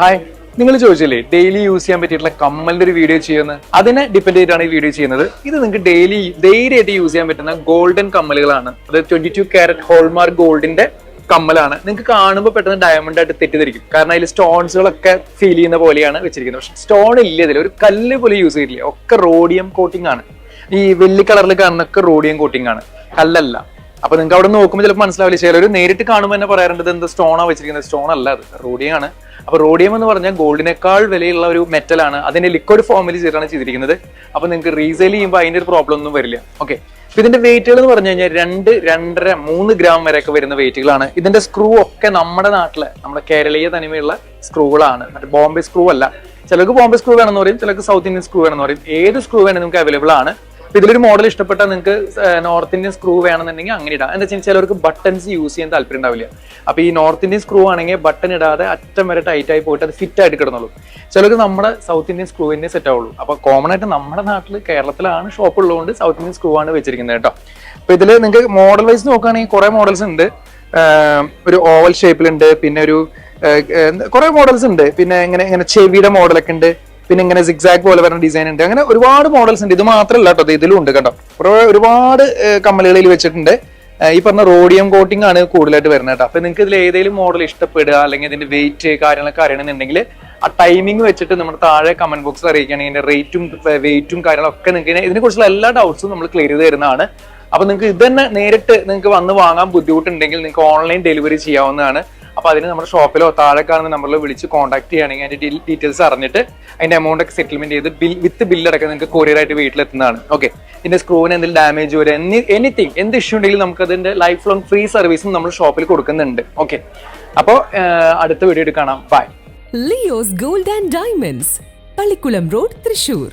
Hi. നിങ്ങൾ ചോദിച്ചില്ലേ daily use ചെയ്യാൻ പറ്റിയിട്ടുള്ള കമ്മലിന്റെ ഒരു വീഡിയോ ചെയ്യുന്നത്? അതിനെ ഡിപ്പെൻഡ് ചെയ്തിട്ടാണ് ഈ വീഡിയോ ചെയ്യുന്നത്. ഇത് നിങ്ങൾക്ക് ഡെയിലി ധൈര്യമായിട്ട് യൂസ് ചെയ്യാൻ പറ്റുന്ന ഗോൾഡൻ കമ്മലുകളാണ്. അത് ട്വന്റി ടു ക്യാരറ്റ് ഹോൾമാർക്ക് ഗോൾഡിന്റെ കമ്മലാണ്. നിങ്ങൾക്ക് കാണുമ്പോൾ പെട്ടെന്ന് ഡയമണ്ട് ആയിട്ട് തെറ്റിദ്ധരിക്കും. കാരണം അതിൽ സ്റ്റോൺസുകളൊക്കെ ഫീൽ ചെയ്യുന്ന പോലെയാണ് വെച്ചിരിക്കുന്നത്. പക്ഷെ സ്റ്റോൺ ഇല്ല ഇതിൽ ഒരു കല്ല് പോലെ യൂസ് ചെയ്തില്ല ഒക്കെ റോഡിയം കോട്ടിംഗ് ആണ്. ഈ വെള്ളി കളറിൽ കാണുന്നൊക്കെ റോഡിയം കോട്ടിംഗ് ആണ്. കല്ലല്ല. അപ്പൊ നിങ്ങൾക്ക് അവിടെ നോക്കുമ്പോൾ ചിലപ്പോൾ മനസ്സിലാവില്ല. ചിലർ നേരിട്ട് കാണുമ്പോൾ തന്നെ പറയാറുണ്ട് എന്താ സ്റ്റോണാ വെച്ചിരിക്കുന്നത്? സ്റ്റോൺ അല്ല അത് റോഡിയം ആണ് അപ്പൊ റോഡിയം എന്ന് പറഞ്ഞാൽ ഗോൾഡിനേക്കാൾ വിലയുള്ള ഒരു മെറ്റലാണ് അതിന്റെ ലിക്വിഡ് ഫോമിൽ ചെയ്തിട്ടാണ് ചെയ്തിരിക്കുന്നത്. അപ്പൊ നിങ്ങൾക്ക് റീസെയിൽ ചെയ്യുമ്പോൾ അതിന്റെ ഒരു പ്രോബ്ലം ഒന്നും വരില്ല. ഓക്കെ അപ്പൊ ഇതിന്റെ വെയിറ്റുകൾ എന്ന് പറഞ്ഞു കഴിഞ്ഞാൽ രണ്ട് രണ്ടര മൂന്ന് ഗ്രാം വരെയൊക്കെ വരുന്ന വെയിറ്റുകളാണ് ഇതിന്റെ സ്ക്രൂ ഒക്കെ നമ്മുടെ നാട്ടിലെ നമ്മുടെ കേരളീയ തനിമയുള്ള സ്ക്രൂകളാണ് മറ്റേ ബോംബെ സ്ക്രൂ അല്ല. ചിലർക്ക് ബോംബെ സ്ക്രൂ വേണമെന്ന് പറയും ചിലർക്ക് സൗത്ത് ഇന്ത്യൻ സ്ക്രൂ വേണമെന്ന് പറയും. ഏത് സ്ക്രൂ വേണമെങ്കിൽ നിങ്ങൾക്ക് അവൈലബിൾ ആണ്. ഇതിലൊരു മോഡൽ ഇഷ്ടപ്പെട്ടാൽ നിങ്ങൾക്ക് നോർത്ത് ഇന്ത്യൻ സ്ക്രൂ വേണമെന്നുണ്ടെങ്കിൽ അങ്ങനെ ഇടാം. എന്താ വെച്ചാൽ ചിലർക്ക് ബട്ടൺസ് യൂസ് ചെയ്യാൻ താല്പര്യം ഉണ്ടാവില്ല. അപ്പൊ ഈ നോർത്ത് ഇന്ത്യൻ സ്ക്രൂ ആണെങ്കിൽ ബട്ടൺ ഇടാതെ അറ്റം വരെ ടൈറ്റ് ആയി പോയിട്ട് അത് ഫിറ്റ് ആയിട്ട് കിടന്നുള്ളൂ ചിലർക്ക് നമ്മുടെ സൗത്ത് ഇന്ത്യൻ സ്ക്രൂ തന്നെ സെറ്റ് ആവുള്ളൂ. അപ്പൊ കോമൺ ആയിട്ട് നമ്മുടെ നാട്ടിൽ കേരളത്തിലാണ് ഷോപ്പ് ഉള്ളതുകൊണ്ട് സൗത്ത് ഇന്ത്യൻ സ്ക്രൂ ആണ് വെച്ചിരിക്കുന്നത് കേട്ടോ. അപ്പൊ ഇതിൽ നിങ്ങൾക്ക് മോഡൽ വൈസ് നോക്കുകയാണെങ്കിൽ കുറെ മോഡൽസ് ഉണ്ട്. ഒരു ഓവൽ ഷേപ്പിലുണ്ട് പിന്നെ ഒരു കുറെ മോഡൽസ് ഉണ്ട്. പിന്നെ ഇങ്ങനെ ഇങ്ങനെ ചെവിയുടെ മോഡലൊക്കെ ഉണ്ട്. പിന്നെ ഇങ്ങനെ സിക്സാക് പോലെ വരുന്ന ഡിസൈൻ ഉണ്ട്. അങ്ങനെ ഒരുപാട് മോഡൽസ് ഉണ്ട്. ഇത് മാത്രമല്ല കേട്ടോ ഇതിലും ഉണ്ട് കേട്ടോ. ഒരുപാട് കമ്മലുകളിൽ വെച്ചിട്ടുണ്ട്. ഈ പറഞ്ഞ റോഡിയം കോട്ടിംഗ് ആണ് കൂടുതലായിട്ട് വരുന്നത് കേട്ടോ. അപ്പൊ നിങ്ങൾക്ക് ഇതിൽ ഏതെങ്കിലും മോഡൽ ഇഷ്ടപ്പെടുക അല്ലെങ്കിൽ ഇതിന്റെ വെയിറ്റ് കാര്യങ്ങളൊക്കെ അറിയണമെന്നുണ്ടെങ്കിൽ ആ ടൈമിംഗ് വെച്ചിട്ട് നമ്മുടെ താഴെ കമന്റ് ബോക്സിൽ അറിയിക്കുകയാണെങ്കിൽ ഇതിന്റെ റേറ്റും വെയിറ്റും കാര്യങ്ങളൊക്കെ നിങ്ങൾക്ക് ഇതിനെ കുറിച്ചുള്ള എല്ലാ ഡൗട്ട്സും നമ്മൾ ക്ലിയർ ചെയ്ത് തരുന്നതാണ്. അപ്പൊ നിങ്ങൾക്ക് ഇത് തന്നെ നേരിട്ട് നിങ്ങൾക്ക് വന്ന് വാങ്ങാൻ ബുദ്ധിമുട്ടുണ്ടെങ്കിൽ നിങ്ങൾക്ക് ഓൺലൈൻ ഡെലിവറി ചെയ്യാവുന്നതാണ്. അപ്പൊ അതിന് നമ്മുടെ ഷോപ്പിലോ താഴെ കാണുന്ന നമ്പറിൽ വിളിച്ച് കോൺടാക്ട് ചെയ്യുകയാണെങ്കിൽ അതിന്റെ ഡീറ്റെയിൽസ് അറിഞ്ഞിട്ട് അതിന്റെ എമൗണ്ട് ഒക്കെ സെറ്റിൽമെന്റ് ചെയ്ത് ബിൽ വിത്ത് ബില്ലടക്കം നിങ്ങൾക്ക് കൊറിയർ ആയിട്ട് വീട്ടിലെത്തുന്നതാണ്. ഓക്കെ ഇതിന്റെ സ്ക്രൂവിന് എന്തെങ്കിലും ഡാമേജ് വരെ എനിത്തിങ് എന്ത് ഇഷ്യൂ ഉണ്ടെങ്കിലും നമുക്ക് അതിന്റെ ലൈഫ് ലോങ് ഫ്രീ സർവീസും നമ്മൾ ഷോപ്പിൽ കൊടുക്കുന്നുണ്ട്. ഓക്കെ അപ്പോൾ അടുത്ത വീഡിയോ കാണാം. Bye Leo's gold and diamonds Pallikulam road Thrissur